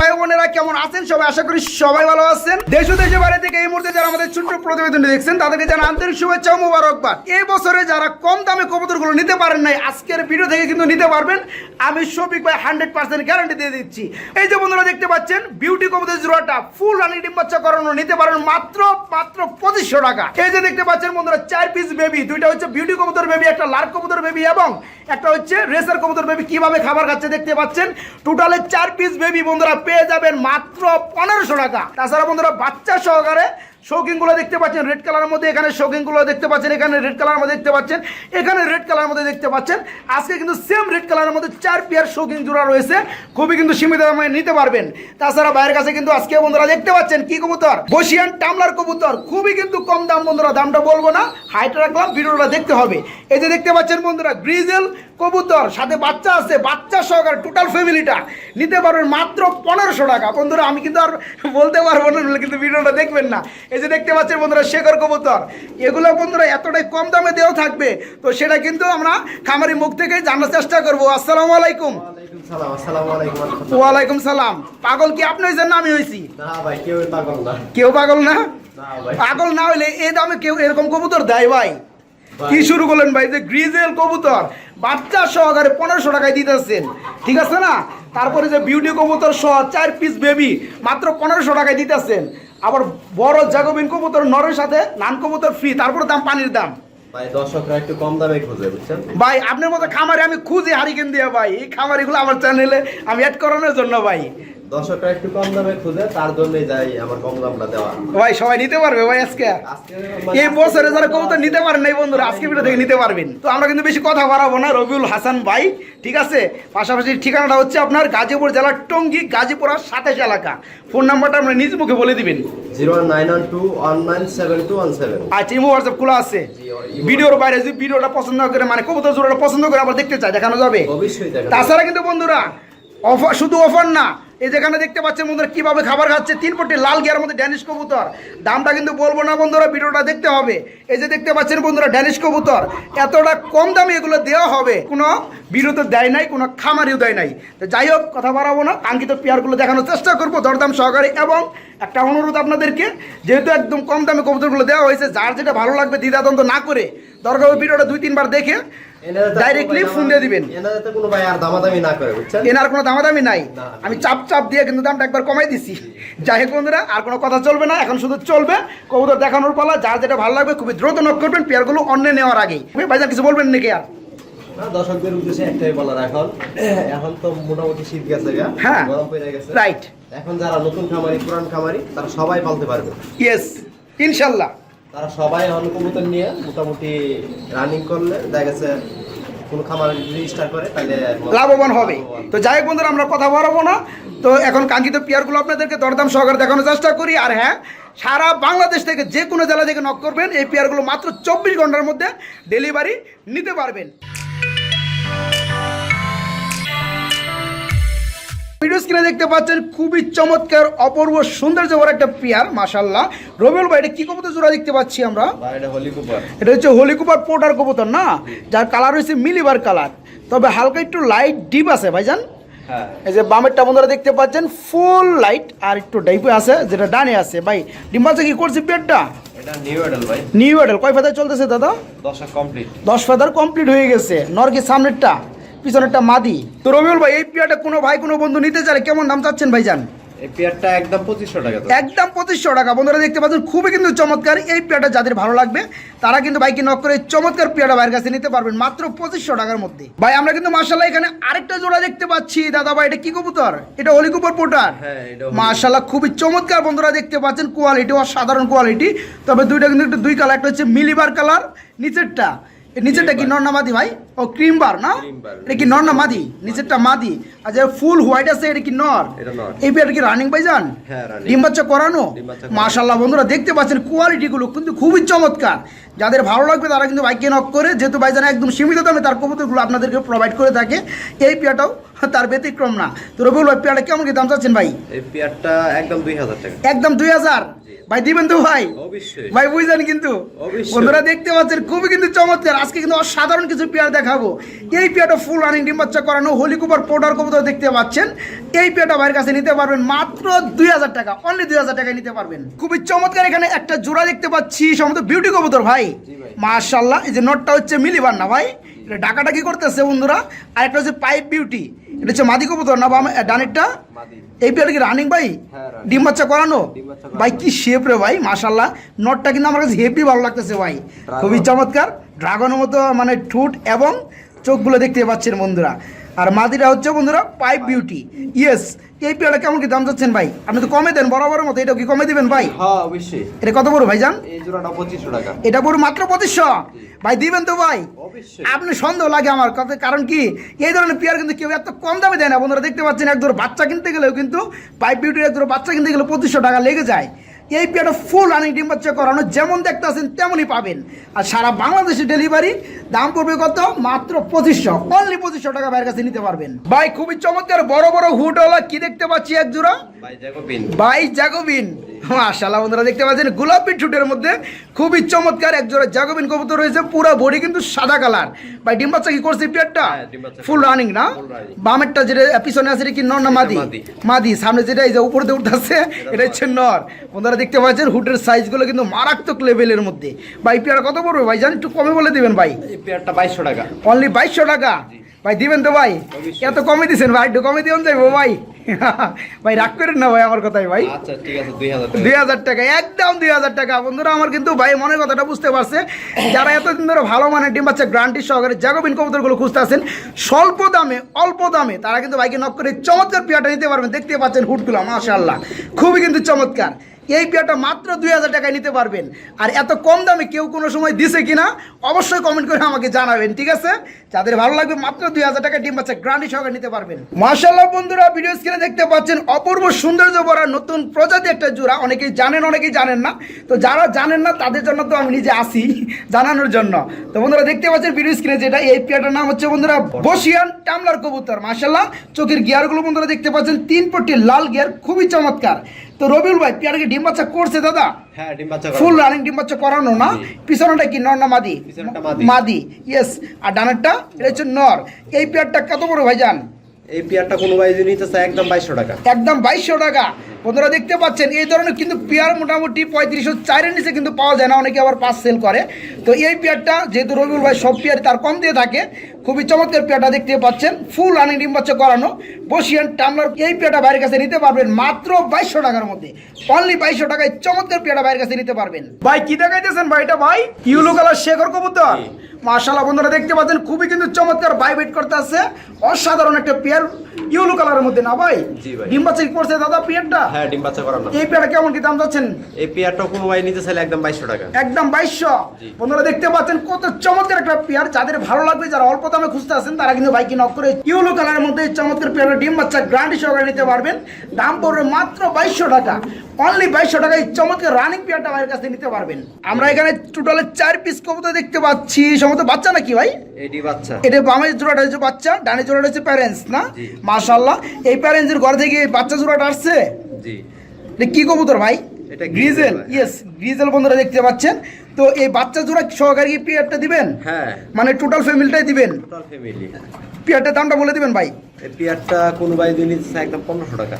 ভাই বোনেরা, কেমন আছেন সবাই? আশা করি সবাই ভালো আছেন। দেশ থেকে যারা দেখছেন, তাদেরকে কম দামে আজকের ভিডিও কিন্তু নিতে পারবেন। আমি দিয়ে দিচ্ছি। এই যে বন্ধুরা দেখতে পাচ্ছেন বিউটি ফুল ডিম করানো, নিতে পারেন মাত্র মাত্র পঁচিশশো টাকা। এই যে দেখতে পাচ্ছেন বন্ধুরা, চার পিস বেবি দুইটা হচ্ছে বিউটি বেবি একটা লাল কবুতর বেবি এবং একটা হচ্ছে রেসার কবুতর বেবি কীভাবে খাবার খাচ্ছে দেখতে পাচ্ছেন টোটালে চার পিস বেবি বন্ধুরা, পেয়ে যাবেন মাত্র পনেরোশো টাকা। তাছাড়া বন্ধুরা, বাচ্চা সহকারে শৌখিনগুলো দেখতে পাচ্ছেন। রেড কালারের মধ্যে এখানে শৌখিনগুলো দেখতে পাচ্ছেন, এখানে রেড কালারের মধ্যে দেখতে পাচ্ছেন, এখানে রেড কালারের মধ্যে দেখতে পাচ্ছেন। আজকে কিন্তু সেম রেড কালারের মধ্যে চার পেয়ার শৌখিন জোড়া রয়েছে। খুবই কিন্তু সীমিত দামে নিতে পারবেন। তাছাড়া বাইরের কাছে কিন্তু আজকে বন্ধুরা দেখতে পাচ্ছেন কি কবুতর? বসিয়ান টামলার কবুতর। খুবই কিন্তু কম দাম বন্ধুরা, দামটা বলব না। হাইট রাখলাম, ভিডিওটা দেখতে হবে। এই যে দেখতে পাচ্ছেন বন্ধুরা গ্রিজেল কবুতর সাথে বাচ্চা আছে বাচ্চা সহকারে টোটাল ফ্যামিলিটা নিতে পারবেন মাত্র পনেরোশো টাকা। বন্ধুরা আমি কিন্তু আর বলতে পারব না কিন্তু ভিডিওটা দেখবেন না। এই যে দেখতে পাচ্ছেন বন্ধুরা শেখর কবুতর। এগুলো বন্ধুরা এতটাই কম দামে দেওয়া থাকবে তো সেটা কিন্তু আমরা খামারি মুখ থেকে জানার চেষ্টা করব। আসসালামু আলাইকুম। ওয়ালাইকুম সালাম পাগল কি আপনি হয়েছেন না আমি হয়েছি? কেউ পাগল না। কেউ পাগল না? হইলে এই দামে কেউ এরকম কবুতর দেয় ভাই। কি শুরু করলেন ভাই? যে গ্রিজেল কবুতর বাচ্চা সহকারে পনেরোশো টাকায় দিতেছেন। ঠিক আছে না? তারপরে যে বিউটি কবুতর সহ চার পিস বেবি মাত্র পনেরোশো টাকায় দিতেছেন। আবার বড় জাগবিন কবুতর নরের সাথে নান কবুতর ফ্রি তারপরে দাম পানির দাম। ভাই দর্শকরা একটু কম দামে খোঁজে বুঝছেন? ভাই আপনার মতো খামারে আমি খুঁজি হারিকেন দিয়ে ভাই। এই খামারিগুলো আমার চ্যানেলে আমি অ্যাড করানোর জন্য ভাই। দর্শকরা একটু কম দামে খুঁজে তার জন্যই যাই আমার কম দামটা দেওয়া। ভাই সবাই নিতে পারবে ভাই আজকে। আজকে এই বছরে যারা কবুতর নিতে পারেন নাই বন্ধুরা আজকে ভিডিও থেকে নিতে পারবেন। তো আমরা কিন্তু বেশি কথা বাড়াবো না রবিউল হাসান ভাই ঠিক আছে? পাশাপাশি ঠিকানাটা হচ্ছে আপনার গাজীপুর জেলার টঙ্গী গাজীপুর আর সাতাশ এলাকা। ফোন নাম্বারটা আপনি নিজ মুখে বলে দিবেন। Zero nine one two one nine seven two one seven. আচ্ছা ইমো হোয়াটসঅ্যাপ খোলা আছে। ভিডিওর বাইরে যদি ভিডিওটা পছন্দ করে মানে কবুতর জোড়াটা পছন্দ করে আবার দেখতে চাই দেখানো যাবে। তাছাড়া কিন্তু বন্ধুরা অফার শুধু অফার না এই যেখানে দেখতে পাচ্ছেন বন্ধুরা কীভাবে খাবার খাচ্ছে? তিন পটি লাল গিয়ার মধ্যে ড্যানিশ কবুতর। দামটা কিন্তু বলব না বন্ধুরা ভিডিওটা দেখতে হবে। এই যে দেখতে পাচ্ছেন বন্ধুরা ড্যানিশ কবুতর। এতটা কম দামে এগুলো দেওয়া হবে। কোনো বিরত দেয় নাই কোনো খামারিও দেয় নাই। তো যাই হোক কথা বাড়াবো না। কাঙ্ক্ষিত পেয়ারগুলো দেখানোর চেষ্টা করব দরদাম সহকারে। এবং একটা অনুরোধ আপনাদেরকে যেহেতু একদম কম দামে কবুতরগুলো দেওয়া হয়েছে যার যেটা ভালো লাগবে দ্বিধাদ্বন্দ্ব না করে দরকার ওই ভিডিওটা দুই তিনবার দেখে ডাইরেক্টলি ফোন দিয়ে দিবেন। এনার কোনো দামাদামি নাই। আমি চাপ চাপ দিয়ে কিন্তু দামটা একবার কমাই দিছি। যাই হোক বন্ধুরা আর কোনো কথা চলবে না এখন শুধু চলবে কবুতর দেখানোর পালা। যার যেটা ভালো লাগবে খুবই দ্রুত নক করবেন পেয়ারগুলো অন্য নেওয়ার আগেই। ভাইজান কিছু বলবেন নাকি আর? দর্শকদের উদ্দেশ্যে একটাই বলার এখন। এখন তো মোটামুটি শীত গেছে হ্যাঁ। গরম পড়ে গেছে। রাইট এখন যারা নতুন খামারি পুরান খামারি তারা সবাই পালতে পারবে। ইয়েস ইনশাল্লাহ। তারা সবাই অনুকূলতা নিয়ে মোটামুটি রানিং করলে দেখা গেছে কোনো খামার রেজিস্টার করে তাহলে লাভবান হবে। তো যাই হোক বন্ধুরা আমরা কথা বাড়াবো না। তো এখন কাঙ্ক্ষিত পেয়ারগুলো আপনাদেরকে দরদাম সহকারে দেখানোর চেষ্টা করি। আর হ্যাঁ সারা বাংলাদেশ থেকে যে কোনো জেলা থেকে নক করবেন এই পেয়ারগুলো মাত্র চব্বিশ ঘণ্টার মধ্যে ডেলিভারি নিতে পারবেন। ভিডিও স্ক্রিনে দেখতে পাচ্ছেন খুবই চমৎকার অপূর্ব সৌন্দর্য ভরা একটা পেয়ার মাশাল্লাহ রবিউল ভাই এটা কি কবুতর জোড়া দেখতে পাচ্ছি আমরা? এটা হচ্ছে হোলি কুপার পোটার কবুতর না? যার কালার হচ্ছে মিলিবার কালার তবে হালকা একটু লাইট ডিপ আছে ভাইজান। হ্যাঁ। এই যে বামেরটা বন্ধুরা দেখতে পাচ্ছেন ফুল লাইট আর একটু ডাইপে আছে যেটা ডানে আছে। ভাই ডিম্বাচে কি করছে পেটটা নিউ এডাল ভাই। নিউ এডেল কয় ফেদার চলতেছে দাদা? দশা ফেদার কমপ্লিট হয়ে গেছে। নরকি সামনেরটা? পিছনেরটা মাদি। তো রবিউল ভাই এই পেয়ারটা কোনো ভাই কোনো বন্ধু নিতে চাইলে কেমন দাম চাচ্ছেন এই পেয়ারটা একদম পঁচিশশো টাকা একদম পঁচিশশো টাকা। বন্ধুরা দেখতে পাচ্ছেন খুবই কিন্তু চমৎকার এই পেয়ারটা যাদের ভালো লাগবে তারা কিন্তু বাইকে নক করে চমৎকার পেয়ারটা ভাইয়ের কাছে নিতে পারবেন মাত্র পঁচিশশো টাকার মধ্যে। ভাই আমরা কিন্তু মার্শাল্লাহ এখানে আরেকটা জোড়া দেখতে পাচ্ছি। দাদা ভাই এটা কি কবুতর? এটা অলিকুপর পোটার? হ্যাঁ মার্শাল্লাহ খুবই চমৎকার বন্ধুরা দেখতে পাচ্ছেন। কোয়ালিটি অসাধারণ কোয়ালিটি তবে দুইটা কিন্তু একটু দুই কালার একটা হচ্ছে মিলিবার কালার নিচেরটা। নিচেরটা কি নর্না মাদি ভাই? ও ক্রিম বার না? এটা কি নর্না মাদি নিচেরটা মাদি। আর যে ফুল হোয়াইট আছে এটা কি নর। এই পেয়ারটা কি রানিং পাই যান হ্যাঁ, running। ডিম বাচ্চা করানো? ডিম বাচ্চা করানো। মাশাল্লাহ বন্ধুরা দেখতে পাচ্ছেন কোয়ালিটিগুলো কিন্তু খুবই চমৎকার। যাদের ভালো লাগবে তারা কিন্তু বাইকে নক করে যেহেতু ভাইজান একদম সীমিত দামে তার কবুতরগুলো আপনাদেরকে প্রোভাইড করে থাকে এই পেয়ারটাও তার ব্যতিক্রম না। তো রবিউল ভাই পেয়ারটা কেমন কি দাম চাচ্ছেন ভাই? এই পেয়ারটা একদম দুই হাজার টাকা। একদম দুই হাজার? ভাই দিবেন তো ভাই? অবশ্যই। ভাই বুঝলেন কিন্তু? বন্ধুরা দেখতে পাচ্ছেন খুবই কিন্তু চমৎকার। আজকে কিন্তু অসাধারণ কিছু পেয়ার দেখাবো। এই পেয়ারটা ফুল রানিং ডিম বাচ্চা করানো হোলি কুপার পোডার কবুতর দেখতে পাচ্ছেন। এই পেয়ারটা ভাইয়ের কাছে নিতে পারবেন মাত্র দুই হাজার টাকা অনলি দুই হাজার টাকায় নিতে পারবেন। খুবই চমৎকার এখানে একটা জোড়া দেখতে পাচ্ছি সমস্ত বিউটি কবুতর ভাই। মাশাল্লাহ এই যে নটটা হচ্ছে মিলিবার না ভাই? এটা ডাকাটা কি করতেছে বন্ধুরা? আর একটা হচ্ছে পাইপ বিউটি এটা হচ্ছে মাদি কবুতর না বাম ডানেরটা? এই পেয়ারটা কি রানিং ভাই? হ্যাঁ, ডিম বাচ্চা করানো? ডিম বাচ্চা করানো। ভাই কি শেপ রে ভাই মাশাল্লাহ নটটা কিন্তু আমার কাছে হেভি ভালো লাগতেছে ভাই। খুবই চমৎকার। ড্রাগনের মতো মানে ঠুট এবং চোখগুলো দেখতে পাচ্ছেন বন্ধুরা। আর মাদিরা হচ্ছে বন্ধুরা পাইপ বিউটি। ইয়েস এই পেয়ারটা কেমন কি দাম যাচ্ছেন ভাই? আপনি তো কমে দেন বরাবর মতো এটা কি কমে দিবেন ভাই? হ্যাঁ অবশ্যই। এটা কত বড় ভাই জান? এই জোড়াটা পঁচিশশো টাকা। এটা পুরো মাত্র পঁচিশশো? ভাই দিবেন তো ভাই? অবশ্যই। আপনি সন্দেহ লাগে আমার কথা কারণ কি এই ধরনের পেয়ার কিন্তু কেউ এত কম দামে দেয় না। বন্ধুরা দেখতে পাচ্ছেন এক বাচ্চা কিনতে গেলেও কিন্তু পাইপ বিউটির এক বাচ্চা কিনতে গেলে পঁচিশশো টাকা লেগে যায়। এই পেয়ারটা ফুল রানিং ডিম বাচ্চা করানো যেমন দেখতে আছেন তেমনই পাবেন। আর সারা বাংলাদেশে ডেলিভারি দাম পড়বে কত? মাত্র পঁচিশশো। অনলি পঁচিশশো টাকা বাইরের কাছে নিতে পারবেন। ভাই খুবই চমৎকার বড় বড় হুডওয়ালা কি দেখতে পাচ্ছি এক জোড়া? ভাই জ্যাকোবিন। মাশাআল্লাহ বন্ধুরা দেখতে পাচ্ছেন গোলাপি ঠুটের মধ্যে খুবই চমৎকার এক জোড়া জাগোবিন কবুতর রয়েছে পুরো বডি কিন্তু সাদা কালার। ভাই ডিম বাচ্চা কি করছে বাচ্চা ফুল রানিং না? বামেরটা যেটা পিছনে আছে কি নর না মাদি? মাদি। সামনে যেটা এই যে উপরে দিয়ে উঠতেছে এটা হচ্ছে নর। বন্ধুরা দেখতে পাচ্ছেন হুটের সাইজগুলো কিন্তু মারাত্মক লেভেলের মধ্যে। ভাই পেয়ারা কত পড়বে ভাই? জান একটু কমে বলে দিবেন ভাই। পেয়ারটা বাইশশো টাকা। অনলি বাইশশো টাকা? ভাই দিবেন তো ভাই। এত কমে দিছেন ভাই একটু কমে দিবেন যাইবো ভাই। ভাই রাগ করেন না ভাই আমার কথাই ভাই? আচ্ছা ঠিক আছে দুই হাজার টাকা। একদম দুই হাজার টাকা। বন্ধুরা আমার কিন্তু ভাই মনের কথাটা বুঝতে পারছে যারা এতদিন ধরে ভালো মানের ডিম বাচ্চা গ্রান্টি সহকারে জাগবিন কবুতরগুলো খুঁজতে আছেন স্বল্প দামে অল্প দামে তারা কিন্তু ভাইকে নক করে চমৎকার পেয়াটা নিতে পারবেন। দেখতে পাচ্ছেন হুটগুলো মাশাল্লাহ খুবই কিন্তু চমৎকার। এই পেয়ারটা মাত্র দুই হাজার টাকায় নিতে পারবেন। আর এত কম দামে কেউ কোনো সময় দিছে কিনা, অবশ্যই কমেন্ট করে আমাকে জানাবেন, ঠিক আছে? যাদের ভালো লাগবে, মাত্র দুই হাজার টাকা ডিম বাচ্চা গ্রান্টি সহকারে নিতে পারবেন। মাশাল্লাহ বন্ধুরা ভিডিও স্ক্রিনে দেখতে পাচ্ছেন অপূর্ব সৌন্দর্য ভরা নতুন প্রজাতি একটা জোড়া। অনেকেই জানেন অনেকেই জানেন না। তো যারা জানেন না, তাদের জন্য তো আমি নিজে আসি জানানোর জন্য। তো বন্ধুরা, দেখতে পাচ্ছেন ভিডিও স্ক্রিনে যেটা, এই পেয়ারটার নাম হচ্ছে বন্ধুরা বসিয়ান টামলার কবুতর। মাশাল্লাহ চোখের গিয়ারগুলো বন্ধুরা দেখতে পাচ্ছেন, তিন পট্টি লাল গিয়ার খুবই চমৎকার। তো রবিউল ভাই পেয়ারকে ডিম বাচ্চা করছে দাদা? হ্যাঁ ডিম বাচ্চা ফুল রানিং ডিম বাচ্চা করানো না। পিছনটা কি নর না মাদি। মাদি। ইয়েস আর ডানারটা এটা হচ্ছে নর। এই পেয়ারটা কত বড় ভাইজান? এই পেয়ারটা কোনো ভাই যদি নিতে চায় একদম বাইশশো টাকা। একদম বাইশশো টাকা। বন্ধুরা দেখতে পাচ্ছেন এই ধরনের কিন্তু পেয়ার মোটামুটি পঁয়ত্রিশশো চারের নিচে কিন্তু পাওয়া যায় না অনেকে আবার পাঁচ সেল করে। তো এই পেয়ারটা যেহেতু রবিউল ভাই সব পেয়ার তার কম দিয়ে থাকে খুবই চমৎকার পেয়ারটা দেখতে পাচ্ছেন ফুল রানিং ডিম বাচ্চা করানো বসিয়ান টামলার এই পেয়ারটা বাইরের কাছে নিতে পারবেন মাত্র বাইশশো টাকার মধ্যে। অনলি বাইশশো টাকায় চমৎকার পেয়ারটা বাইরের কাছে নিতে পারবেন। ভাই কি দেখাইতেছেন ভাই এটা ভাই? ইউলো কালার শেখর কবুতর। জি। বন্ধুরা দেখতে পাচ্ছেন খুবই কিন্তু চমৎকার বাইবেট করতে আছে। অসাধারণ একটা পেয়ার ইউলো কালারের মধ্যে না ভাই। ডিম বাচ্চা করছে দাদা পেয়ারটা? হ্যাঁ ডিম বাচ্চা করানো এই পেয়ারটা কেমন কি দাম যাচ্ছেন? এই পেয়ারটা কোনো ভাই নিতে চাইলে একদম বাইশশো টাকা। একদম বাইশশো। জি। বন্ধুরা দেখতে পাচ্ছেন কত চমৎকার একটা পেয়ার। যাদের ভালো লাগবে যারা অল্প দামে খুঁজতে আছেন তারা কিন্তু বাইকে নক করে ইউলো কালারের মধ্যে এই চমৎকার পেয়ারটা ডিম বাচ্চা গ্রান্টি সহকারে নিতে পারবেন। দাম পড়বে মাত্র বাইশশো টাকা। অনলি বাইশশো টাকা এই চমৎকার রানিং পেয়ারটা ভাইয়ের কাছে নিতে পারবেন। আমরা এখানে টোটালে চার পিস কবুতর দেখতে পাচ্ছি। সমস্ত বাচ্চা নাকি ভাই? এডি বাচ্চা। এটা বামের জোড়াটা হচ্ছে বাচ্চা ডানে জোড়াটা হচ্ছে প্যারেন্টস না? মাশাল্লাহ এই প্যারেন্টসের ঘর থেকে বাচ্চা জোড়াটা আসছে? জি। এটা কি কবুতর ভাই? এটা গ্রিজেল ইয়েস গ্রিজেল বন্ধুরা দেখতে পাচ্ছেন। তো এই বাচ্চা জোড়া সহকারী কি পেয়ারটা দিবেন? হ্যাঁ। মানে টোটাল ফ্যামিলিটাই দিবেন? টোটাল ফ্যামিলি পেয়ারটার দামটা বলে দিবেন ভাই। পেয়ারটা কোনো ভাই একদম পনেরোশো টাকা।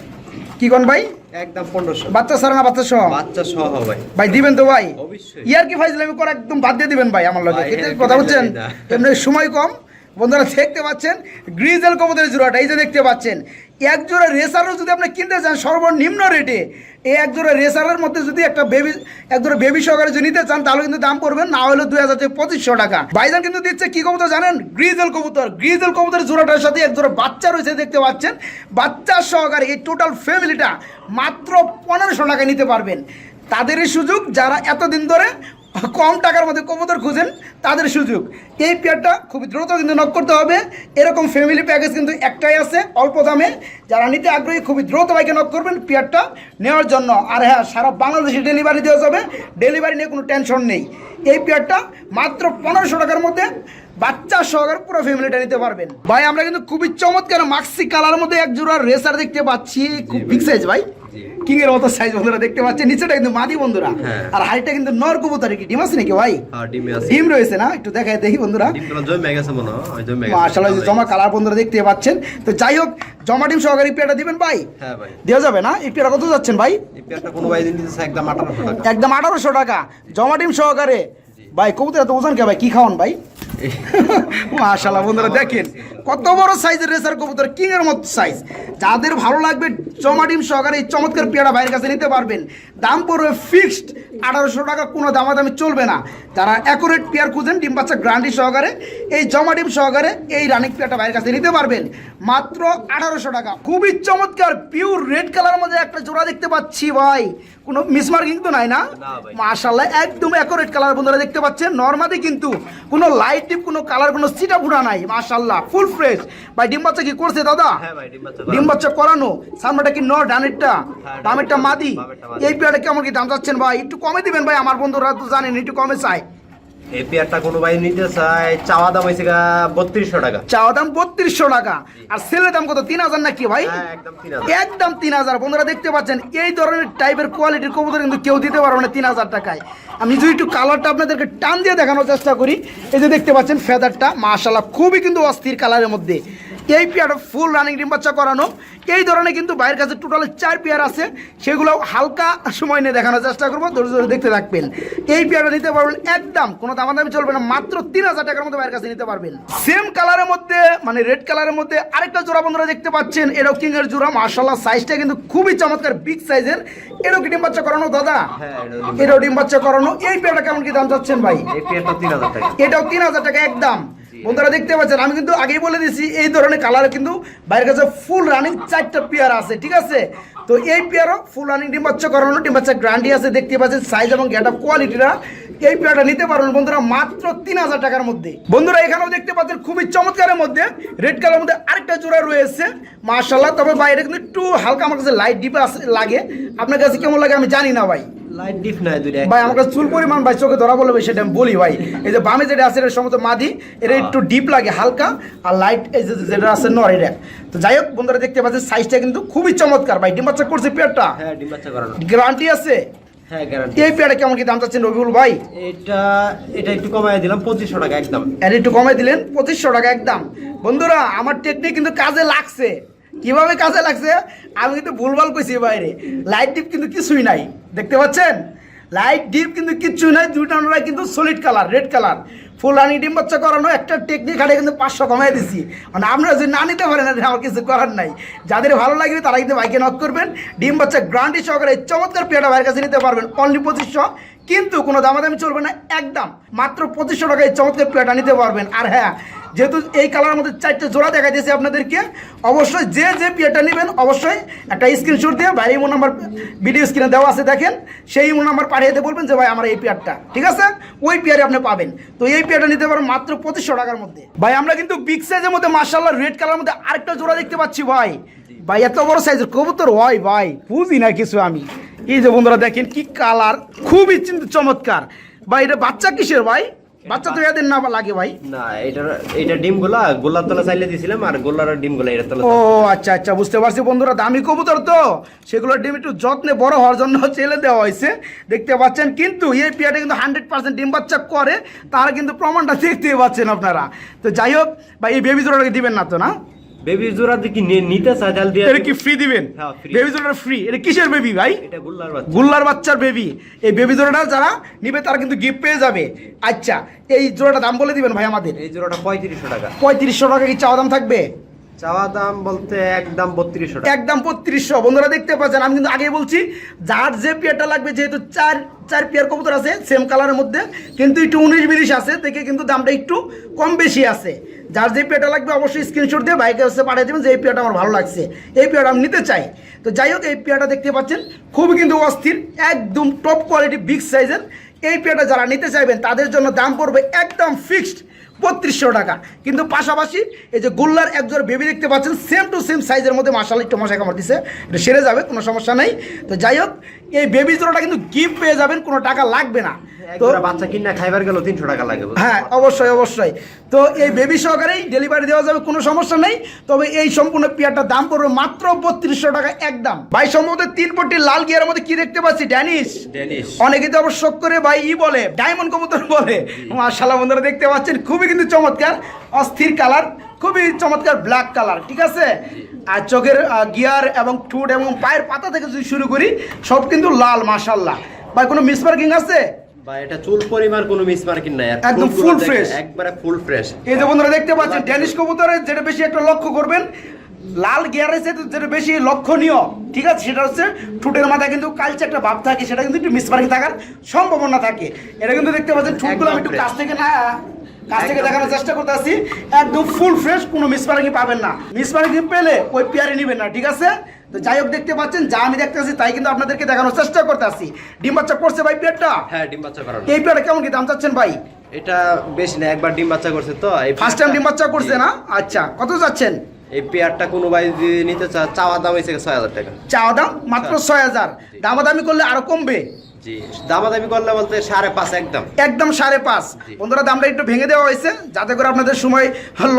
কি কোন ভাই? একদম 1500 বাচ্চা সারা না বাচ্চা সহ? বাচ্চা সহ ভাই। ভাই দিবেন তো ভাই? অবশ্যই। ইয়ার কি ফাইজলামি করে একদম বাদ দিয়ে দিবেন ভাই আমার লগে? কি কথা বলছেন? এমনি সময় কম। বন্ধুরা দেখতে পাচ্ছেন, গ্রিজেল কবুতরের জোড়াটা, এই যে দেখতে পাচ্ছেন। এক জোড়া রেসারও যদি আপনি কিনতে চান, সর্বনিম্ন রেটে এই এক জোড়া রেসারের মধ্যে যদি একটা বেবি, এক জোড়া বেবি সহকারে যদি নিতে চান, তাহলে কিন্তু দাম পড়বেন না হলে দুই হাজার থেকে পঁচিশশো টাকা। ভাইজান কিন্তু দিচ্ছে কি কবুতর জানেন? গ্রিজেল কবুতর। গ্রিজেল কবুতরের জোড়াটার সাথে এক জোড়া বাচ্চা রয়েছে, দেখতে পাচ্ছেন। বাচ্চা সহকারে এই টোটাল ফ্যামিলিটা মাত্র পনেরোশো টাকায় নিতে পারবেন। তাদেরই সুযোগ, যারা এতদিন ধরে কম টাকার মধ্যে কবুতর খুঁজেন তাদের সুযোগ। এই পেয়ারটা খুব দ্রুত কিন্তু নক করতে হবে। এরকম ফ্যামিলি প্যাকেজ কিন্তু একটাই আছে অল্প দামে। যারা নিতে আগ্রহী খুবই দ্রুত বাইকে নক করবেন পেয়ারটা নেওয়ার জন্য। আর হ্যাঁ সারা বাংলাদেশে ডেলিভারি দেওয়া যাবে। ডেলিভারি নিয়ে কোনো টেনশন নেই। এই পেয়ারটা মাত্র পনেরোশো টাকার মধ্যে বাচ্চা সহকারে পুরো ফ্যামিলিটা নিতে পারবেন। ভাই আমরা কিন্তু খুবই চমৎকার মাক্সি কালার মধ্যে এক জোড়া রেসার দেখতে পাচ্ছি। খুব বিগ সাইজ ভাই। কিং এর মতো সাইজ বন্ধুরা দেখতে পাচ্ছেন। নিচেটা কিন্তু মাদি বন্ধুরা। হ্যাঁ। আর হাইটটা কিন্তু নর কবুতর কি? ডিম আছে নাকি ভাই? আর ডিমে আছে। ডিম রয়েছে না? একটু দেখাই দেখি বন্ধুরা। হয়। মাশাআল্লাহ এই জমা কালার বন্ধুরা দেখতে পাচ্ছেন। তো যাই হোক জমা ডিম সহকারে পেয়াটা দিবেন ভাই? হ্যাঁ ভাই। দেওয়া যাবে না? এই পেয়ারা কত যাচ্ছেন ভাই? এই পেয়ারটা কোনো ভাই দিন দিতেছে একদম আঠারোশো টাকা। একদম আঠারোশো টাকা। জমা ডিম সহকারে। ভাই কবুতর এত ওজন কে ভাই? কি খাওয়ান ভাই? মাশাল্লাহ বন্ধুরা দেখেন, কত বড় সাইজের রেসার কবুতর কিং এর মতো সাইজ যাদের ভালো লাগবে জমা ডিম সহকারে এই চমৎকার পেয়ারা ভাইয়ের কাছে নিতে পারবেন। দাম পড়বে ফিক্সড আঠারোশো টাকা, কোনো দামাদামি চলবে না। যারা অ্যাকুরেট পেয়ার খুঁজেন ডিম বাচ্চা গ্রান্ডি সহকারে এই জমা ডিম সহকারে এই রানিক পেয়ারটা ভাইয়ের কাছে নিতে পারবেন। মাত্র আঠারোশো টাকা। খুবই চমৎকার পিওর রেড কালার মধ্যে একটা জোড়া দেখতে পাচ্ছি ভাই। কোনো মিসমার্কিং তো নাই না? মাশাল্লাহ একদম অ্যাকোরেট কালার বন্ধুরা দেখতে পাচ্ছেন। নর্মালি কিন্তু কোনো লাইট টিপ কোনো কালার কোনো সিটা ফুটা নাই। মাশাল্লাহ ফুল ফ্রেশ ভাই ডিম বাচ্চা কি করছে দাদা? হ্যাঁ ডিম বাচ্চা করানো। সামনেটা কি নর ডানেরটা? হ্যাঁ, মাদি? বামেরটা মাদি। এই পেয়ারটা কেমন কি দাম চাচ্ছেন ভাই? একটু কমে দিবেন ভাই আমার বন্ধুরা তো জানেন একটু কমে চাই এই পেয়ারটা কোনো ভাই নিতে চায় চাওয়া দাম হয়েছে গা বত্রিশশো টাকা। চাওয়া দাম বত্রিশশো টাকা। আর সেলের দাম কত তিন হাজার নাকি ভাই? হ্যাঁ একদম তিন হাজার। একদম তিন হাজার। বন্ধুরা দেখতে পাচ্ছেন এই ধরনের টাইপের কোয়ালিটির কবুতর কিন্তু কেউ দিতে পারবে না তিন হাজার টাকায়। আমি যদি একটু কালারটা আপনাদেরকে টান দিয়ে দেখানোর চেষ্টা করি এই যে দেখতে পাচ্ছেন ফেদারটা মাশাল্লাহ খুবই কিন্তু অস্থির কালারের মধ্যে। এই পেয়ারটা ফুল রানিং ডিম বাচ্চা করানো। এই ধরনের কিন্তু বাইরের কাছে টোটালে চার পেয়ার আছে। সেগুলো হালকা সময় নিয়ে দেখানোর চেষ্টা করব ধরে ধরে দেখতে থাকবেন। এই পেয়ারটা নিতে পারবেন একদম কোনো দামাদামি চলবে না মাত্র তিন হাজার টাকার মধ্যে বাইরের কাছে নিতে পারবেন। সেম কালারের মধ্যে মানে রেড কালারের মধ্যে আরেকটা জোড়া বন্ধুরা দেখতে পাচ্ছেন এরও কিং এর জোড়া মার্শাল্লাহ সাইজটা কিন্তু খুবই চমৎকার বিগ সাইজের এরও কি ডিম বাচ্চা করানো দাদা? হ্যাঁ এরও ডিম বাচ্চা। করানো এই পেয়ারটা কেমন কি দাম চাচ্ছেন ভাই? এটাও তিন হাজার টাকা একদম। বন্ধুরা দেখতে পাচ্ছেন, আমি কিন্তু আগেই বলে দিয়েছি, এই ধরনের কালার কিন্তু বাইরের কাছে ফুল রানিং চারটা পেয়ার আছে, ঠিক আছে? তো এই পেয়ারও ফুল রানিং ডিম বাচ্চা করানো ডিম বাচ্চা গ্রান্ডি আছে, দেখতে পাচ্ছেন সাইজ এবং গেট আপ কোয়ালিটিটা এই পেয়ারটা নিতে পারবেন বন্ধুরা মাত্র তিন হাজার টাকার মধ্যে। বন্ধুরা এখানেও দেখতে পাচ্ছেন খুবই চমৎকারের মধ্যে রেড কালার মধ্যে আরেকটা জোড়া রয়েছে মার্শাল্লাহ তবে বাইরে কিন্তু একটু হালকা আমার কাছে লাইট ডিপ লাগে। আপনার কাছে কেমন লাগে আমি জানি না ভাই। লাইট ডিপ নাই দুইটা ভাই আমার কাছে চুল পরিমাণ ভাই চোখে ধরা বলবে সেটা আমি বলি ভাই। এই যে বামে যেটা আছে এটা সমস্ত মাদি এটা একটু ডিপ লাগে হালকা। আর লাইট এই যে যেটা আছে নর এটা। তো যাই হোক বন্ধুরা দেখতে পাচ্ছেন সাইজটা কিন্তু খুবই চমৎকার ভাই। ডিম বাচ্চা করছে পেয়ারটা? হ্যাঁ ডিম বাচ্চা করানো। গ্যারান্টি আছে? হ্যাঁ গ্যারান্টি এই পেয়ারটা কেমন কি দাম চাচ্ছেন রবিউল ভাই? এটা এটা একটু কমাই দিলাম পঁচিশশো টাকা একদম। আর একটু কমাই দিলেন পঁচিশশো টাকা একদম। বন্ধুরা আমার টেকনিক কিন্তু কাজে লাগছে। কীভাবে কাজে লাগছে? আমি কিন্তু ভুলভাল কইছি বাইরে। লাইট ডিপ কিন্তু কিছুই নাই। দেখতে পাচ্ছেন? লাইট ডিপ কিন্তু কিচ্ছুই নাই। দুইটা আমরা কিন্তু সলিড কালার রেড কালার ফুল রানি ডিম বাচ্চা করানো একটা টেকনিক হাটে কিন্তু পাঁচশো কমাই দিছি। মানে আপনারা যদি না নিতে পারেন আমার কিছু করার নাই। যাদের ভালো লাগবে, তারা কিন্তু বাইকে নক করবেন। ডিম বাচ্চা গ্রান্টি সহকারে চমৎকার পেয়াটা ভাইয়ের কাছে নিতে পারবেন। অনলি পঁচিশশো। কিন্তু কোনো দামাদামি চলবে না, একদম। মাত্র পঁচিশশো টাকায় চমৎকার প্লেটা নিতে পারবেন। আর হ্যাঁ যেহেতু এই কালারের মধ্যে চারটে জোড়া দেখা দিয়েছে আপনাদেরকে, অবশ্যই যে যে পিয়ারটা নেবেন, অবশ্যই একটা স্ক্রিনশট দিয়ে ভাই ইমো নাম্বার ভিডিও স্ক্রিনে দেওয়া আছে, দেখেন। সেই ইমো নাম্বার পাঠিয়ে বলবেন যে, ভাই, আমার এই পেয়ারটা ঠিক আছে? ওই পেয়ারে আপনি পাবেন। তো এই পেয়ারটা নিতে পারেন মাত্র পঁচিশশো টাকার মধ্যে। ভাই, আমরা কিন্তু বিগ সাইজের মধ্যে মার্শাল্লাহ রেড কালারের মধ্যে আরেকটা জোড়া দেখতে পাচ্ছি, ভাই। ভাই এত বড় সাইজের কবুতর? হয় ভাই বুঝি না কিছু আমি। এই যে বন্ধুরা দেখেন কি কালার খুবই কিন্তু চমৎকার। ভাই এটা বাচ্চা কিসের ভাই? বাচ্চা তো এদের না লাগে ভাই। না এটা এটা ডিমগুলা গোলার তলা চাইলে দিছিলাম আর গোলার ডিমগুলা এটা তলা ও আচ্ছা আচ্ছা বুঝতে পারছি বন্ধুরা দামি কবুতর তো। সেগুলোর ডিম একটু যত্নে বড় হওয়ার জন্য চেলে দেওয়া হয়েছে দেখতে পাচ্ছেন। কিন্তু এই পিয়াটা কিন্তু হান্ড্রেড পার্সেন্ট ডিম বাচ্চা করে তার কিন্তু প্রমাণটা দেখতে পাচ্ছেন আপনারা। তো যাই হোক ভাই এই বেবি জোড়াটাকে দিবেন না তো না? বেবি জোড়া দেখি নিতে তাহলে দিয়ে এটা কি ফ্রি দিবেন? হ্যাঁ, বেবি জোড়াটা ফ্রি এটা কিসের বেবি ভাই? এটা গুল্লার বাচ্চা। গুল্লার বাচ্চার বেবি এই বেবি জোড়াটা যারা নিবে তারা কিন্তু গিফট পেয়ে যাবে। আচ্ছা এই জোড়াটা দাম বলে দিবেন ভাই আমাদের? এই জোড়াটা পঁয়ত্রিশশো টাকা। পঁয়ত্রিশশো টাকা কি চাওয়া দাম থাকবে? চাওয়া দাম বলতে একদম বত্রিশশো একদম বত্রিশশো। বন্ধুরা দেখতে পাচ্ছেন, আমি কিন্তু আগেই বলছি, যার যে পেয়ারটা লাগবে, যেহেতু চার চার পেয়ার কবুতর আছে সেম কালারের মধ্যে, কিন্তু একটু উনিশ বিরিশ আছে, দেখে কিন্তু দামটা একটু কম বেশি আছে। যার যে পেয়ারটা লাগবে, অবশ্যই স্ক্রিনশট দিয়ে বাইকে হচ্ছে পাঠিয়ে দেবেন যে, এই পেয়ারটা আমার ভালো লাগছে, এই পেয়ারটা আমি নিতে চাই। তো যাই হোক, এই পেয়ারটা দেখতে পাচ্ছেন, খুবই কিন্তু অস্থির, একদম টপ কোয়ালিটি বিগ সাইজের এই পেয়ারটা যারা নিতে চাইবেন, তাদের জন্য দাম পড়বে একদম ফিক্সড বত্রিশশো টাকা। কিন্তু পাশাপাশি এই যে গোল্লার একজোড় বেবি দেখতে পাচ্ছেন সেম টু সেম সাইজের মধ্যে মাসাল একটু মশা কামড় দিছে। এটা সেরে যাবে কোনো সমস্যা নেই। তো যাই হোক এই বেবি জোড়াটা কিন্তু গিফট পেয়ে যাবেন কোনো টাকা লাগবে না। তো বাচ্চা কিনা খাইবার গেল তিনশো টাকা লাগে হ্যাঁ অবশ্যই অবশ্যই। তো এই বেবি সহকারেই ডেলিভারি দেওয়া যাবে কোনো সমস্যা নেই। তবে এই সম্পূর্ণ পেয়ারটার দাম পড়বে মাত্র বত্রিশশো টাকা একদম। ভাই সম্ভবত তিন পট্টি লাল গিয়ারের মধ্যে কি দেখতে পাচ্ছি? ড্যানিশ ডেনিশ অনেকে তো আবার শখ করে ভাই ই বলে ডায়মন্ড কবুতর বলে। মাশাল্লাহ বন্ধুরা দেখতে পাচ্ছেন খুবই কিন্তু চমৎকার অস্থির কালার খুবই চমৎকার ব্ল্যাক কালার ঠিক আছে? আর চোখের গিয়ার এবং ঠোঁট এবং পায়ের পাতা থেকে যদি শুরু করি সব কিন্তু লাল মাশাল্লাহ ভাই কোনো মিসমার্কিং আছে? বা এটা চুল পরিমাণ কোনো মিস নাই। একদম full একবারে ফুল ফ্রেশ এই যে বন্ধুরা দেখতে পাচ্ছেন ড্যানিশ কবুতরের যেটা বেশি একটা লক্ষ্য করবেন লাল গিয়ারের সাথে যেটা বেশি লক্ষণীয় ঠিক আছে সেটা হচ্ছে ঠোঁটের মাথায় কিন্তু কালচে একটা ভাব থাকে সেটা কিন্তু একটু মিসমার্কিং থাকার সম্ভাবনা থাকে। এটা কিন্তু দেখতে পাচ্ছেন ঠোঁটগুলো আমি একটু কাছ থেকে না কাছ থেকে দেখানোর চেষ্টা করতে আসছি একদম ফুল ফ্রেশ কোনো মিসমার্কিং পাবেন না। মিসমার্কিং পেলে ওই পেয়ারে নেবেন না ঠিক আছে? তো যাই হোক দেখতে পাচ্ছেন যা আমি দেখতে পাচ্ছি তাই কিন্তু আপনাদেরকে দেখানোর চেষ্টা করতে আসছি ডিম বাচ্চা করছে ভাই পেয়ারটা? হ্যাঁ ডিম বাচ্চা করানো। এই পেয়ারটা কেমন কি দাম চাচ্ছেন ভাই? এটা বেশি না একবার ডিম বাচ্চা করছে তো এই ফার্স্ট টাইম ডিম বাচ্চা করছে না? আচ্ছা কত যাচ্ছেন? এই পেয়ারটা কোনো ভাই যদি নিতে চা চাওয়া দাম হয়েছে ছয় হাজার টাকা। চাওয়া দাম মাত্র ছয় হাজার। দামাদামি করলে আরও কমবে। জি। দামাদামি করলে বলতে সাড়ে পাঁচ একদম। একদম সাড়ে পাঁচ। বন্ধুরা দামটা একটু ভেঙে দেওয়া হয়েছে যাতে করে আপনাদের সময়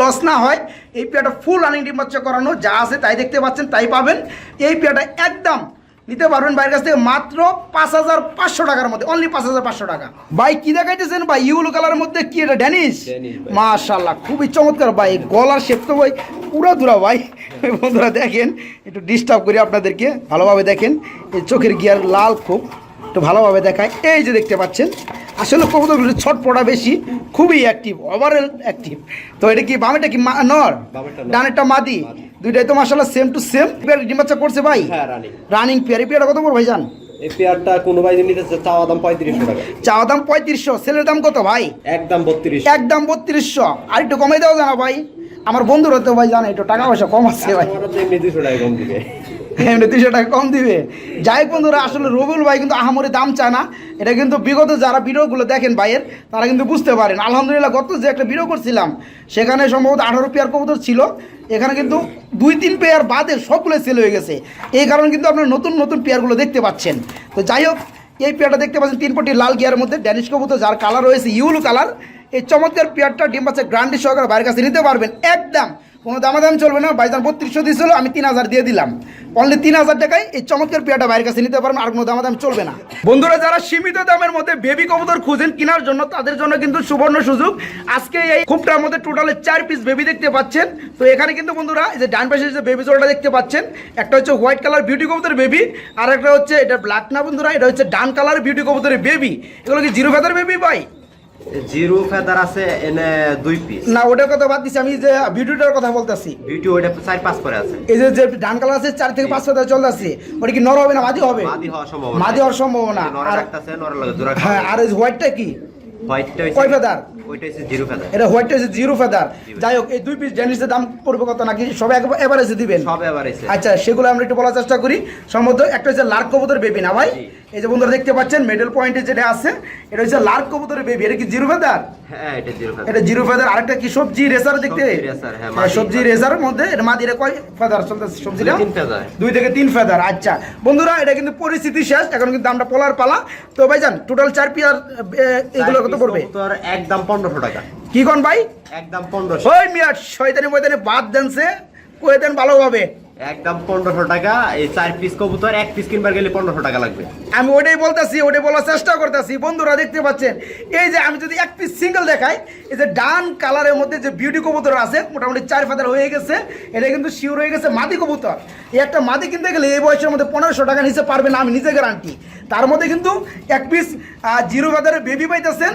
লস না হয়। এই পেয়ারটা ফুল রানিং ডিম বাচ্চা করানো যা আছে তাই দেখতে পাচ্ছেন তাই পাবেন। এই একদম নিতে পারবেন কাছ থেকে মাত্র পাঁচ হাজার পাঁচশো টাকার মধ্যে অনলি পাঁচ হাজার পাঁচশো টাকা। ভাই কি দেখাইতেছেন? ভাই ইউলো কালারের মধ্যে কি এটা ড্যানিশ। মাশাল্লাহ খুবই চমৎকার ভাই গলার শেপ তো ভাই পুরো দূরা ভাই। বন্ধুরা দেখেন একটু ডিস্টার্ব করি আপনাদেরকে ভালোভাবে দেখেন এই চোখের গিয়ার লাল খুব। একটু ভালোভাবে দেখায়। এই যে দেখতে পাচ্ছেন আসলে কবুতরগুলো ছটপটা বেশি খুবই অ্যাক্টিভ ওভারঅল অ্যাক্টিভ তো এটা কি বামেটা কি নর। ডানেরটা মাদি। দুইটাই তো মাসাল্লাহ সেম টু সেম পেয়ার ডিম করছে ভাই? হ্যাঁ রানিং রানিং পেয়ার এই পেয়ারটা কত বড় ভাই জান এই পেয়ারটা কোনো ভাই নিতে চা- চাওয়া দাম পঁয়ত্রিশশো টাকা। চাওয়া দাম পঁয়ত্রিশশো। সেলের দাম কত ভাই? একদম বত্রিশ। একদম বত্রিশশো। আর একটু জানা ভাই। আমার বন্ধুরা তো ভাই জানে একটু টাকা পয়সা কম আছে ভাই। এমনি দুশো টাকা কম দিবে। যাই বন্ধুরা, আসলে রবিউল ভাই কিন্তু আহামরি দাম চায় না। এটা কিন্তু বিগত যারা ভিডিওগুলো দেখেন ভাইয়ের, তারা কিন্তু বুঝতে পারেন। আলহামদুলিল্লাহ, গত যে একটা ভিডিও করছিলাম, সেখানে সম্ভবত আঠারো পেয়ার কবুতর ছিল। এখানে কিন্তু দুই তিন পেয়ার বাদে সবগুলো সেল হয়ে গেছে। এই কারণে কিন্তু আপনারা নতুন নতুন পেয়ারগুলো দেখতে পাচ্ছেন। তো যাই হোক, এই পেয়ারটা দেখতে পাচ্ছেন তিন পটি লাল গিয়ারের মধ্যে ড্যানিশ কবুতর, যার কালার রয়েছে ইউলু কালার এই চমৎকার পেয়ারটা ডিম বাচ্চা গ্রান্ডি সহকারে বাইরের কাছে নিতে পারবেন, একদম কোনো দামাদাম চলবে না। বাইজান বত্রিশশো দিয়েছিল, আমি তিন হাজার দিয়ে দিলাম। অনলি তিন হাজার টাকায় এই চমৎকার পেয়ারটা বাইরের কাছে নিতে পারবেন, আর কোনো দামাদাম চলবে না। বন্ধুরা, যারা সীমিত দামের মধ্যে বেবি কবুতর খুঁজেন কেনার জন্য, তাদের জন্য কিন্তু সুবর্ণ সুযোগ। আজকে এই খুবটার মধ্যে টোটালে চার পিস বেবি দেখতে পাচ্ছেন। তো এখানে কিন্তু বন্ধুরা, এই যে ডান পাশে যে বেবি জোড়াটা দেখতে পাচ্ছেন, একটা হচ্ছে হোয়াইট কালার বিউটি কবুতরের বেবি আর একটা হচ্ছে এটা ব্ল্যাক না বন্ধুরা, এটা হচ্ছে ডান কালার বিউটি কবুতরের বেবি এগুলো কি জিরো ফেদার বেবি ভাই জিরো ফেদার আছে এনে দুই পিস না ওটার কথা বাদ দিচ্ছি আমি যে বিউটিটার কথা বলতেছি। বিউটি ওইটা চার পাঁচ করে আছে। এই যে যে ডান কালার আছে চার থেকে পাঁচ ফেদার চলতে আছে ওটা কি নর হবে না মাদি হবে? মাদি হওয়ার সম্ভাবনা মাদি হওয়ার সম্ভাবনা। নরে রাখতেছে নরে লাগে জোড়া হ্যাঁ আর এই হোয়াইটটা কি? হোয়াইটটা কয় ফেদার? ওইটা হচ্ছে জিরো ফেদার। এটা হোয়াইটটা হচ্ছে জিরো ফেদার। যাই হোক এই দুই পিস ড্যানিসের দাম পড়বে কত নাকি সবাই এভারেজে দিবেন? সব আচ্ছা সেগুলো আমরা একটু বলার চেষ্টা করি। সম্ভবত একটা হচ্ছে লার্ক কবুতর বেবি না ভাই। এই যে বন্ধুরা দেখতে পাচ্ছেন মিডল পয়েন্টে যেটা আছে এটা হচ্ছে লার্ক কবুতরের বেবি এটা কি জিরো ফেদার হ্যাঁ এটা জিরো ফেদার এটা জিরো ফেদার আরেকটা কি সবজি রেসার দেখতে? সবজি রেসার, হ্যাঁ, হ্যাঁ। সবজি রেসারের মধ্যে এটা মাদিরে কয় ফেদার চলতেছে ফেদার দুই থেকে তিন ফেদার আচ্ছা। বন্ধুরা এটা কিন্তু পরিস্থিতি শেষ এখন কিন্তু আমরা পোলার পালা। তো ভাইজান টোটাল চার পিয়ার এগুলো কত পড়বে? তোর একদম পনেরোশো টাকা। কি কোন ভাই? একদম পনেরোশো। ওই মিয়া শয়তানি ময়দানি বাদ দেনছে। কয়ে দেন ভালোভাবে একদম পনেরোশো টাকা। এই চার পিস কবুতর এক পিস কিনবার গেলে পনেরোশো টাকা লাগবে। আমি ওটাই বলতেছি ওটাই বলার চেষ্টা করতেছি। বন্ধুরা দেখতে পাচ্ছেন? এই যে আমি যদি এক পিস সিঙ্গেল দেখাই এই যে ডান কালারের মধ্যে যে বিউটি কবুতর আছে মোটামুটি চার ফাদার হয়ে গেছে এটা কিন্তু শিওর হয়ে গেছে মাদি কবুতর। এই একটা মাদি কিনতে গেলে এই বয়সের মধ্যে পনেরোশো টাকা নিচে পারবে না আমি নিজে গ্যারান্টি তার মধ্যে কিন্তু এক পিস জিরো ফাদারের বেবি পাইতেছেন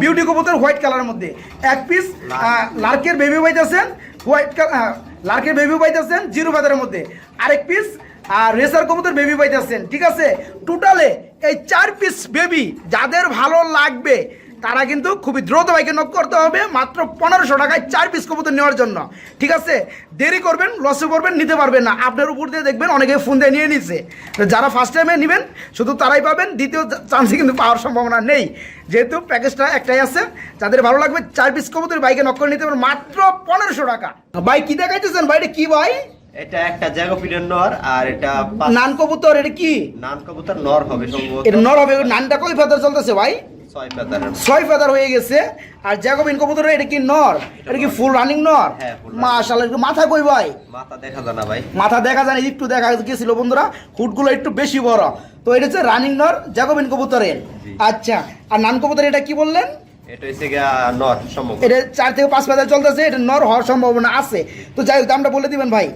বিউটি কবুতর হোয়াইট কালারের মধ্যে। এক পিস লার্কের। বেবি পাইতেছেন হোয়াইট কালার লার্কের বেবি পাইতেছেন, জিরো বাজারের মধ্যে। আরেক পিস আর রেসার কবুতর বেবি পাইতেছেন, ঠিক আছে? টোটালে এই চার পিস বেবি যাদের ভালো লাগবে তারা কিন্তু খুবই দ্রুত বাইকে নক করতে হবে মাত্র পনেরোশো টাকায় চার পিস কবুতর নেওয়ার জন্য। ঠিক আছে? দেরি করবেন লসে করবেন নিতে পারবেন না। আপনার উপর দিয়ে দেখবেন অনেকে ফোন দিয়ে নিয়ে নিচ্ছে যারা ফার্স্ট টাইমে নেবেন শুধু তারাই পাবেন দ্বিতীয় চান্সে কিন্তু পাওয়ার সম্ভাবনা নেই। যেহেতু প্যাকেজটা একটাই আছে যাদের ভালো লাগবে চার পিস কবুতর বাইকে নক করে নিতে পারবেন মাত্র পনেরোশো টাকা। ভাই কি দেখাইতেছেন ভাই? এটা কি ভাই? এটা একটা জ্যাগোপিনের নর আর এটা নান কবুতর এটা কি? নান কবুতর নর হবে সম্ভবত। এটা নর হবে নানটা কই ফেদার চলতেছে ভাই? ছয় ফেদার হয়ে গেছে। আর জ্যাকোবিন কবুতর এটা কি নর? এটা কি ফুল রানিং নর? হ্যাঁ, full মাশাআল্লাহ একটু মাথা কই ভাই? মাথা দেখা যায় না ভাই। মাথা দেখা যায় একটু দেখা গেছিল বন্ধুরা হুটগুলো একটু বেশি বড়। তো এটা হচ্ছে রানিং নর জ্যাকোবিন কবুতরের। আচ্ছা আর নান কবুতর এটা কি বললেন? এটা হচ্ছে নর সম্ভব এটা চার থেকে পাঁচ ফেদার চলতেছে এটা নর হওয়ার সম্ভাবনা আছে। তো যাই হোক দামটা বলে দিবেন ভাই।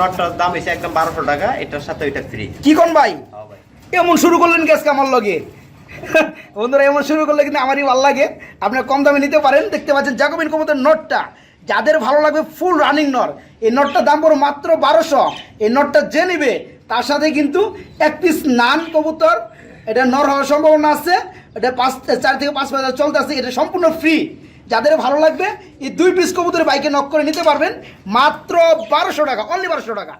নটটার দাম হচ্ছে একদম বারোশো টাকা এটার সাথে ওইটা ফ্রি কি কোন ভাই? ভাই। এমন শুরু করলেন গ্যাস আমার লগে? বন্ধুরা, এমন শুরু করলে কিন্তু আমারই ভালো লাগে। আপনি কম দামে নিতে পারেন। দেখতে পাচ্ছেন জ্যাকোবিন কবুতর নটটা। যাদের ভালো লাগবে ফুল রানিং নট, এই নটটার দাম পড়ো মাত্র বারোশো। এই নটটা যে নিবে, তার সাথে কিন্তু এক পিস নান কবুতর। এটা নর হওয়ার সম্ভাবনা আছে। এটা পাঁচ, চার থেকে পাঁচ হাজার চলতে আছে। এটা সম্পূর্ণ ফ্রি যাদের ভালো লাগবে, এই দুই পিস কবুতরের বাইকে নক করে নিতে পারবেন। মাত্র বারোশো টাকা অনলি বারোশো টাকা।